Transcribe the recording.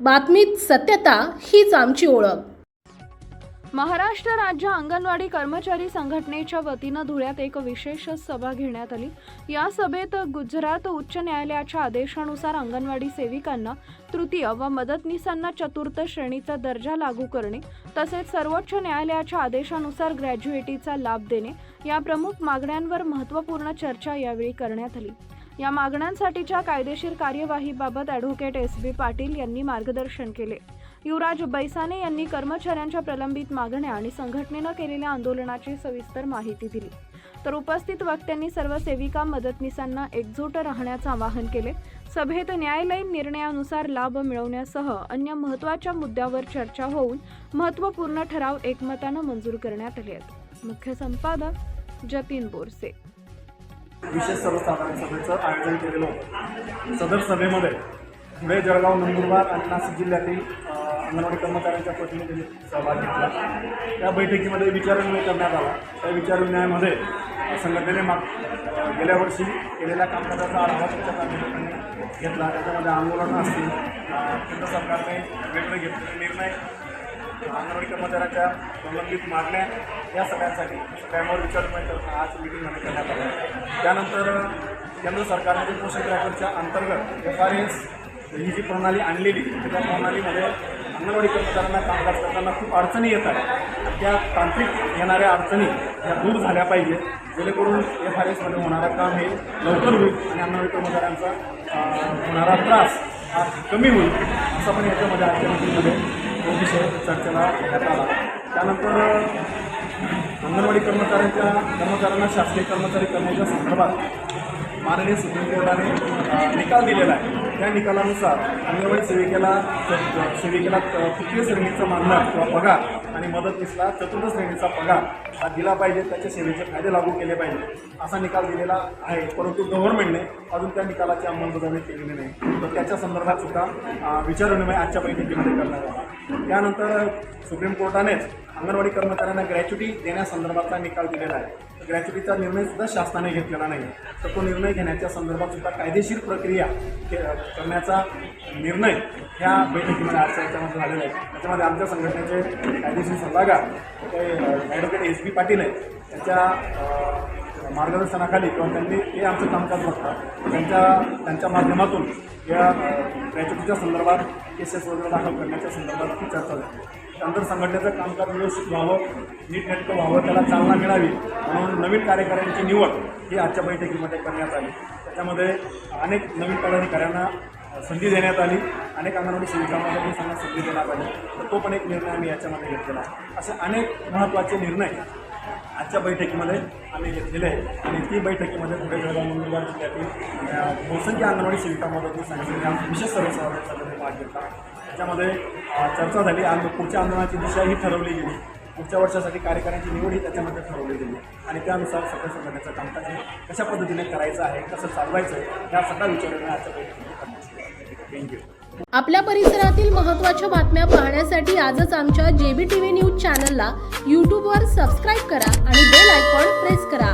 बातमीत सत्यता हीच आमची ओळख. महाराष्ट्र राज्य अंगणवाडी कर्मचारी संघटनेच्या वतीनं धुळ्यात एक विशेष सभा घेण्यात आली. या सभेत गुजरात उच्च न्यायालयाच्या आदेशानुसार अंगणवाडी सेविकांना तृतीय व मदतनीसांना चतुर्थ श्रेणीचा दर्जा लागू करणे तसेच सर्वोच्च न्यायालयाच्या आदेशानुसार ग्रॅज्युएटीचा लाभ देणे या प्रमुख मागण्यांवर महत्त्वपूर्ण चर्चा यावेळी करण्यात आली. या मागण्यांसाठीच्या कायदेशीर कार्यवाहीबाबत ॲडव्होकेट एस बी पाटील यांनी मार्गदर्शन केले. युवराज बैसाने यांनी कर्मचाऱ्यांच्या प्रलंबित मागण्या आणि संघटनेनं केलेल्या आंदोलनाची सविस्तर माहिती दिली. तर उपस्थित वक्त्यांनी सर्व सेविका मदतनीसांना एकजूट राहण्याचं आवाहन केले. सभेत न्यायालयीन निर्णयानुसार लाभ मिळवण्यासह अन्य महत्त्वाच्या मुद्द्यावर चर्चा होऊन महत्त्वपूर्ण ठराव एकमतानं मंजूर करण्यात आले आहेत. मुख्य संपादक जतीन बोरसे विशेष सर्वसाधारण सभेचं आयोजन केलेलं होतं. सदर सभेमध्ये धुळे जळगाव नंदुरबार आणि नाशिक जिल्ह्यातील अंगणवाडी कर्मचाऱ्यांच्या प्रतिनिधींनी सहभाग घेतला. त्या बैठकीमध्ये विचारविनिमय करण्यात आला. त्या विचारविनिमयामध्ये अ, संघटनेने माग गेल्या वर्षी केलेल्या कामकाजाचा आढावा तुमच्या कार्यकर्त्यांनी घेतला. त्याच्यामध्ये आंदोलनं असतील केंद्र सरकारने वेगळे घेतलेले निर्णय अंगणवाडी कर्मचाऱ्यांच्या संबंधित मागण्या या सगळ्यांसाठी त्यामुळे विचारपणे करता आज मिटिंगमध्ये करण्यात आलं त्यानंतर केंद्र सरकारने जे पोषण ट्रॅकरच्या अंतर्गत एफ आर एस ही जी प्रणाली आणलेली त्या प्रणालीमध्ये अंगणवाडी कर्मचाऱ्यांना कामकाज करताना खूप अडचणी येत आहेत. त्या तांत्रिक येणाऱ्या अडचणी ह्या दूर झाल्या पाहिजे जेणेकरून एफ आर एसमध्ये होणारं काम हे लवकर होईल आणि अंगणवाडी कर्मचाऱ्यांचा होणारा त्रास हा कमी होईल असं पण याच्यामध्ये आजच्या मीटिंगमध्ये तो विषय चर्चेला घेण्यात आला त्यानंतर अंगणवाडी कर्मचाऱ्यांच्या कर्मचाऱ्यांना शासकीय कर्मचारी करण्याच्या संदर्भात माननीय सुप्रीम कोर्टाने निकाल दिलेला आहे. त्या निकालानुसार अंगणवाडी सेविकेला सेविकेला तृतीय श्रेणीचा मानधन किंवा पगार आणि मदतनीसला चतुर्थ श्रेणीचा पगार हा दिला पाहिजे. त्याच्या सेवेचे फायदे लागू केले पाहिजे. असा निकाल दिलेला आहे. परंतु गव्हर्नमेंटने अजून त्या निकालाची अंमलबजावणी केलेली नाही. तर त्याच्या संदर्भात सुद्धा विचारविनिमय आजच्या बैठकीमध्ये करण्यात आला. त्यानंतर सुप्रीम कोर्टानेच अंगणवाडी कर्मचाऱ्यांना ग्रॅच्युटी देण्यासंदर्भातला निकाल दिलेला आहे. ग्रॅच्युटीचा निर्णय सुद्धा शासनाने घेतलेला नाही. तर तो निर्णय घेण्याच्या संदर्भात सुद्धा कायदेशीर प्रक्रिया के- करण्याचा निर्णय ह्या बैठकीमध्ये आजच्या याच्यामध्ये झालेला आहे. त्याच्यामध्ये आमच्या संघटनेचे कायदेशीर सल्लागार ते ॲडव्होकेट एस बी पाटील आहे त्यांच्या मार्गदर्शनाखाली किंवा त्यांनी ते आमचं कामकाज बघतात. त्यांच्या त्यांच्या माध्यमातून या ग्रॅच्युटीच्या संदर्भात केसेस वगैरे दाखल करण्याच्या संदर्भात चर्चा झाली. त्यानंतर संघटनेचं कामकाज व्यवस्थित व्हावं नीटनेटकं व्हावं त्याला चालना मिळावी. म्हणून नवीन कार्यकाऱ्यांची निवड ही आजच्या बैठकीमध्ये करण्यात आली. त्याच्यामध्ये अनेक नवीन पदाधिकाऱ्यांना संधी देण्यात आली. अनेक अंगणवाडी सेविकांमध्ये पण त्यांना संधी देण्यात आली. तर तो पण एक निर्णय आम्ही याच्यामध्ये घेतलेला आहे. असे अनेक महत्त्वाचे निर्णय आजच्या बैठकीमध्ये आम्ही घेतलेले आहे आणि ती बैठकीमध्ये पुढे जळगाव नंदुरबार जिल्ह्यातील बहुसंख्य अंगणवाडी सेविकांमध्ये मदत विशेष सर्वसाधारण सभेने भाग घेतला त्याच्यामध्ये चर्चा झाली आणि पुढच्या आंदोलनाची दिशा ही ठरवली गेली. पुढच्या वर्षासाठी कार्यकाऱ्यांची निवड ही त्याच्यामध्ये ठरवली गेली. आणि त्यानुसार सगळ्या संघटनेचं कामकाज हे कशा पद्धतीने करायचं आहे कसं चालवायचं आहे ह्या सगळ्या विचारांना आजच्या बैठकीमध्ये थँक्यू आपल्या परिसरातील महत्त्वाच्या बातम्या पाहण्यासाठी आजच आमच्या जेबी टी व्ही न्यूज चॅनलला यूट्यूबवर सबस्क्राईब करा आणि बेल आयकॉन प्रेस करा.